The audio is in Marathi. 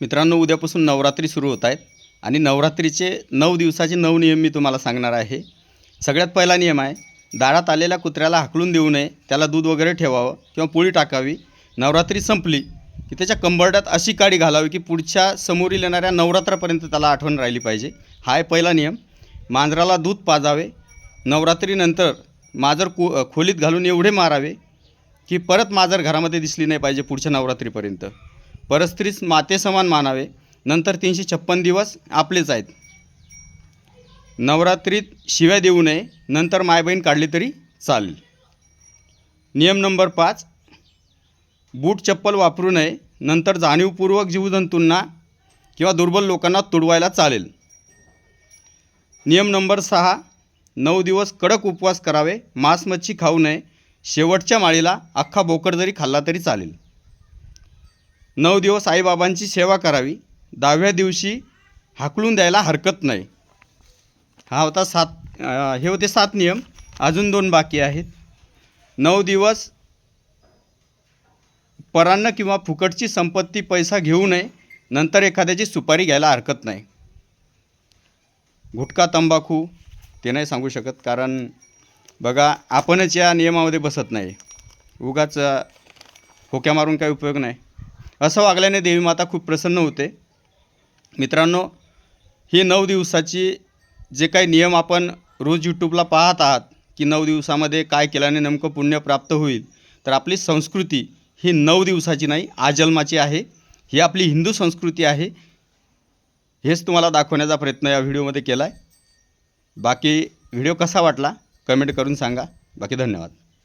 मित्रांनो उद्यापासून नवरात्री सुरू होत आहेत आणि नवरात्रीचे नऊ दिवसाचे नऊ नियम मी तुम्हाला सांगणार आहे. सगळ्यात पहिला नियम आहे दारात आलेल्या कुत्र्याला हाकलून देऊ नये त्याला दूध वगैरे ठेवावं किंवा पोळी टाकावी. नवरात्री संपली की त्याच्या कंबरड्यात अशी काडी घालावी की पुढच्या समोरील येणाऱ्या नवरात्रापर्यंत त्याला आठवण राहिली पाहिजे. हा आहे पहिला नियम. मांजराला दूध पाजावे. नवरात्रीनंतर मांजर को खोलीत घालून एवढे मारावे की परत मांजर घरामध्ये दिसली नाही पाहिजे पुढच्या नवरात्रीपर्यंत. परस्त्रीस मातेसमान मानावे. नंतर तीनशे छप्पन दिवस आपलेच आहेत. नवरात्रीत शिव्या देऊ नये. नंतर मायबहीण काढली तरी चालेल. नियम नंबर पाच. बूट चप्पल वापरू नये. नंतर जाणीवपूर्वक जीवजंतूंना किंवा दुर्बल लोकांना तुडवायला चालेल. नियम नंबर सहा. नऊ दिवस कडक उपवास करावे. मांस मच्छी खाऊ नये. शेवटच्या माळीला अख्खा बोकड जरी खाल्ला तरी चालेल. नऊ दिवस आईबाबांची सेवा करावी. दहाव्या दिवशी हाकलून द्यायला हरकत नाही. हा होता सात हे होते सात नियम. अजून दोन बाकी आहेत. नऊ दिवस परान्न किंवा फुकटची संपत्ती पैसा घेऊ नये. नंतर एखाद्याची सुपारी घ्यायला हरकत नाही. गुटखा तंबाखू ते नाही सांगू शकत. कारण बघा आपणच या नियमामध्ये बसत नाही. उगाच होक्या मारून काही उपयोग नाही. असं वागल्याने देवी माता खूप प्रसन्न होते. मित्रांनो ही नऊ दिवसाची जे काही नियम आपण रोज यूट्यूबला पाहत आहात की नऊ दिवसामध्ये काय केल्याने नेमकं पुण्य प्राप्त होईल तर आपली संस्कृती ही नऊ दिवसाची नाही आजन्माची आहे. ही आपली हिंदू संस्कृती आहे. हेच तुम्हाला दाखवण्याचा प्रयत्न या व्हिडिओमध्ये केला आहे बाकी व्हिडिओ कसा वाटला कमेंट करून सांगा. बाकी धन्यवाद.